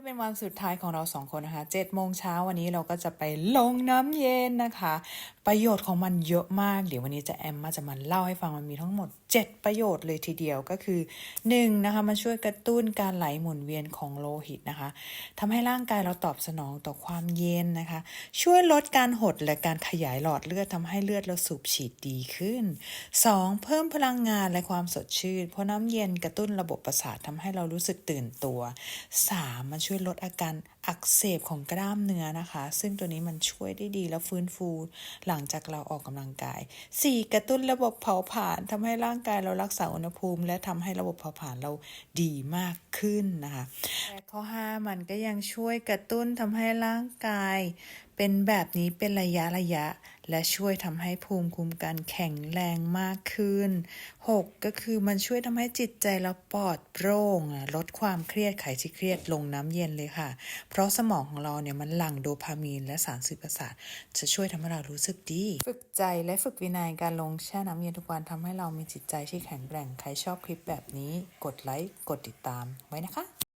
ก็เป็นวันสุดท้ายของเราสองคนนะคะเจ็ดโมงเช้าวันนี้เราก็จะไปลงน้ำเย็นนะคะ ประโยชน์ของมันเยอะมาก เดี๋ยววันนี้จะแอมมาจะมาเล่าให้ฟังมันมีทั้งหมด 7 ประโยชน์เลยทีเดียวก็คือ1นะคะมันช่วยกระตุ้นการไหลหมุนเวียนของโลหิตนะคะทำให้ร่างกายเราตอบสนองต่อความเย็นนะคะ ช่วยลดการหดและการขยายหลอดเลือดทำให้เลือดเราสูบฉีดดีขึ้น 2. เพิ่มพลังงานและความสดชื่น เพราะน้ำเย็นกระตุ้นระบบประสาททำให้เรารู้สึกตื่นตัว 3. มันช่วยลดอาการ อักเสบของกล้ามเนื้อนะคะ ซึ่งตัวนี้มันช่วยได้ดีแล้วฟื้นฟูหลังจากเราออกกำลังกาย 4. กระตุ้นระบบเผาผลาญทำให้ร่างกายเรารักษาอุณหภูมิ และทำให้ระบบเผาผลาญเราดีมากขึ้นนะคะแต่ข้อ 5 มันก็ยังช่วยกระตุ้นทำให้ร่างกาย เป็นแบบนี้เป็นระยะระยะ และช่วยทำให้ภูมิคุ้มกันแข็งแรงมากขึ้น 6. ก็คือมันช่วยทำให้จิตใจเราปลอดโปร่งลดความเครียดไขที่เครียดลงน้ำเย็นเลยค่ะ เพราะสมองของเราเนี่ยมันหลั่งโดพามีนและสารสื่อประสาทจะช่วยทำให้เรารู้สึกดี ฝึกใจและฝึกวินัยการลงแช่น้ำเย็นทุกวันทำให้เรามีจิตใจที่แข็งแกร่งใครชอบคลิปแบบนี้ กดไลค์กดติดตามไว้นะคะ